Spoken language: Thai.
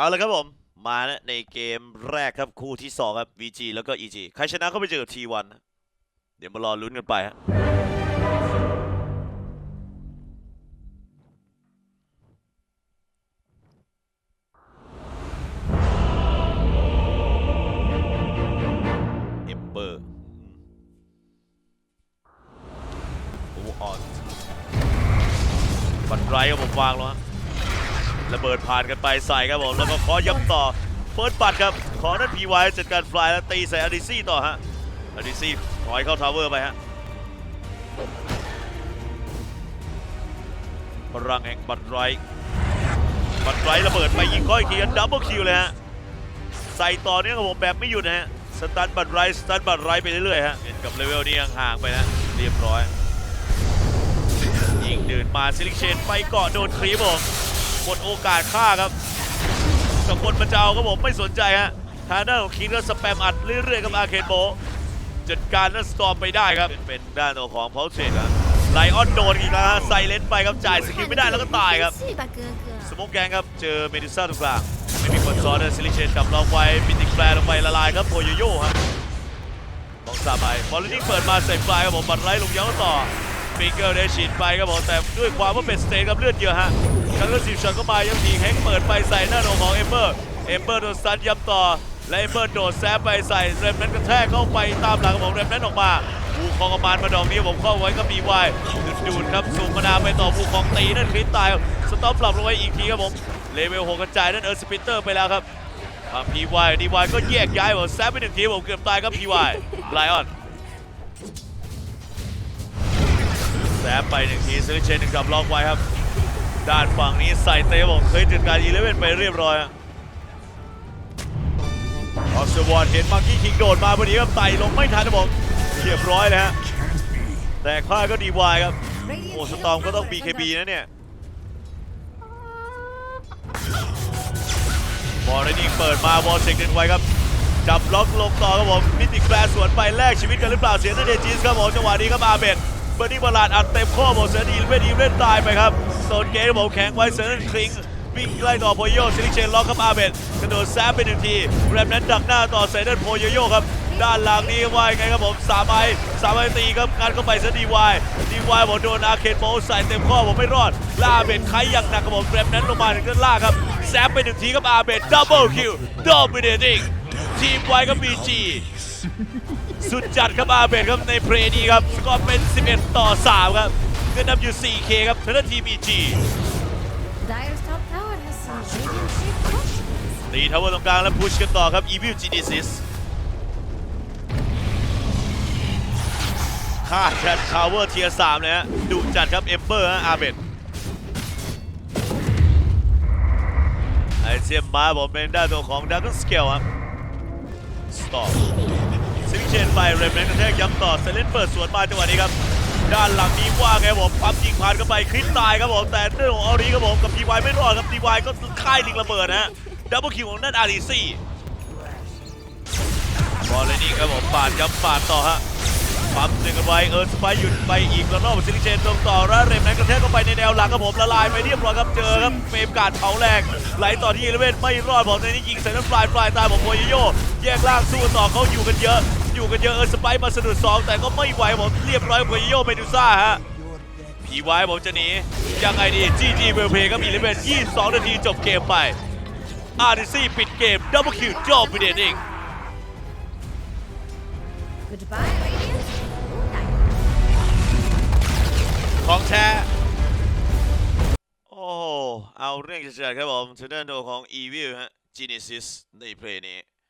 เอาละครับผม มานะในเกมแรกครับคู่ที่ 2 ครับ VG แล้วก็ EG ใครชนะก็ไปเจอกับ T1 เดี๋ยวมารอลุ้นกันไปฮะเอมเบอร์โอ้ออนบันไรครับผมวางแล้วฮะ ระเบิดผ่านกันไปใส่ครับผมแล้วก็ขอย้ำต่อเฟิร์สบัตครับขอนั่นพีไว้จัดการฟลายแล้วตีใส่อดิซี่ต่อฮะอดิซี่ถอยเข้าทาวเวอร์ไปฮะพลังแห่งบัตรไรบัตรไรระเบิดไปยิงก้อยทีดับเบิลคิวเลยฮะใส่ต่อเนื่องกับผมแบบไม่หยุดนะฮะสตันบัตรไรสตันบัตรไรไปเรื่อยๆฮะเห็นกับเลเวลนี้ห่างๆไปนะเรียบร้อยยิงเดินมาซิลิเชนไปเกาะโดนครีบผม กดโอกาสฆ่าครับกังวลมันจะเอาครับผมไม่สนใจฮะทางด้นของคิงก็สแปมอัดเรื่อยๆกับอาเคนโบจัดการนั่นสตอมไปได้ครับ เป็นด้านของเพาเชตครับไลออนโดนอีกแล้วฮะไซเลนไปครับจ่ายสกิลไม่ได้แล้วก็ตายครับ สมุกแกงครับเจอเมดิซ่าตรงกลางไม่มีคนซ้อนซิลิเชนกับลองไวมิติแฟร์ลงไปละลายครับโพโยโย่ฮะบองซาไปบอลลิ่งเปิดมาใส่ฟลายครับผมบัตไล่ลงยังต่อ ฟิกเกอร์ได้ฉีดไปครับผมแต่ด้วยความว่าเป็นสเตนครับเลือดเยอะฮะกันก็สิบช็อตเข้ามายังทีแฮงเปิดไปใส่หน้าโนของเอมเบอร์เอมเบอร์โดนซัดย้ำต่อ และเอมเบอร์โดดแซฟไปใส่เรมนั้นกระแทกเข้าไปตามหลังของผมเรมนั้นออกมาบูคองกมานมาดอกนี้ผมเข้าไว้ก็มีวายดูดดูดครับสูงมานาไปต่อบูคองตีนั่นคลิปตายสต็อปปรับลงไปอีกทีครับผมเลเวลหกกระจายนั่นเออร์สปิเตอร์ไปแล้วครับพีวายดีวายก็แยกย้ายผมแซฟไปหนึ่งทีผมเกือบตายครับพีวายไลออน แซฟไปหนึ่งทีซื้อเชนหนึ่งจับล็อกไว้ครับ ด้านฝั่งนี้ใส่เตะผมเคยจัดการอีเลเว่นไปเรียบร้อยอะออสเซอร์วอนเห็นมังกี้คิงโดดมาพอดีครับไต่ลงไม่ทันนะผมเรียบร้อยเลยฮะแต่ค่าก็ดีวายครับโอ้สตอมก็ต้อง BKB นะเนี่ยบอลนี่เปิดมาบอลเช็คเดินไว้ครับจับล็อกลงต่อครับผมมิติแกลสวนไปแลกชีวิตกันหรือเปล่าเสียเดจิสครับผมจังหวะนี้ครับอาเบด บอร์ดี้บอลาดอัดเต็มข้อบอกเสือดีเวดีเล่นตายไปครับโซนเกมผมแข็งไว้เสนคลิงวิ่งใกล้ต่อโพโยซิลิเชนล็อกครับอาเบดกระโดดแซฟไปหนึ่งทีแรมนั้นดักหน้าต่อเซนเดนโพโยโยครับด้านหลังนี้ว่ายไงครับผมสามไอสามไอตีครับการเข้าไปเซดีวายดีวายผมโดนอาเคนโบใส่เต็มข้อผมไม่รอดล่าเบดไขอย่างหนักครับผมแรมนั้นลงมาถึงด้านล่างครับแซฟไปหนึ่งทีครับอาเบดดับเบิลคิวดอมิเนติ้งทีมไวกับบีจี สุดจัดครับอาเบดครับในเพลย์นี้ครับสกอร์เป็น 11 ต่อ 3 ครับเงินนำอยู่ 4K ครับทางด้านทีมบีจี Dyer's top tower has some radiant-shaped questions. ตีทาวเวอร์ตรงกลางแล้วพุชกันต่อครับ Evil Genesis ค่าแคททาวเวอร์เทียร์3เลยฮะดุจัดครับเอมเบอร์ฮะอาเบดไอเซียมมาบอกเป็นด้านตัวของดักสเกลครับสต็อป ซิงเชนไปเรมเนกระแทกย้ำต่อเซเลนเปิดสวนมาจังหวะนี้ครับ ด้านหลังนี้ว่าไงผมปั๊มยิงผ่านเข้าไปคลิปตายครับผมแต่เรื่องของออรีครับผมกับดีวายไม่รอดครับดีวายก็ค่ายลิงระเบิดนะฮะดับเบิลคิวของนั่นอารีซี่บอลเลยนี่ครับผมปาดย้ำปาดต่อฮะปั๊มหนึ่งกันไว้เออสไปหยุดไปอีกแล้วนอกซิลิเชนตรงต่อแล้วเรมนั้นกระแทกเข้าไปในแนวหลังครับผมละลายไปเรียบร้อยครับเจอครับเฟรมการ์ดเผาแรงไหลต่อที่เอเลเวนไม่รอดผมในนี้ยิงใส่น้ำฟลายฟลายตายผมโมยโยแยกล่างสู้ต่อเขาอยู่กันเยอะ อยู่กันเยอะเออสไปร์มาสะดุดสองแต่ก็ไม่ไหวผมเรียบร้อยโมยโยเมดูซ่าฮะผีไว้ผมจะหนียังไงดีจีจีเวลเพย์ก็มีเลเวน22 นาทีจบเกมไปอาร์ดิซี่ปิดเกมดับเบิลคิวจบไปเดนเอง Goodbye, Radiant. ของแท้โอ้เอาเรื่องจัดๆครับผมทางด้านตัวของ Evil ฮะ Genesis ในเพลย์นี้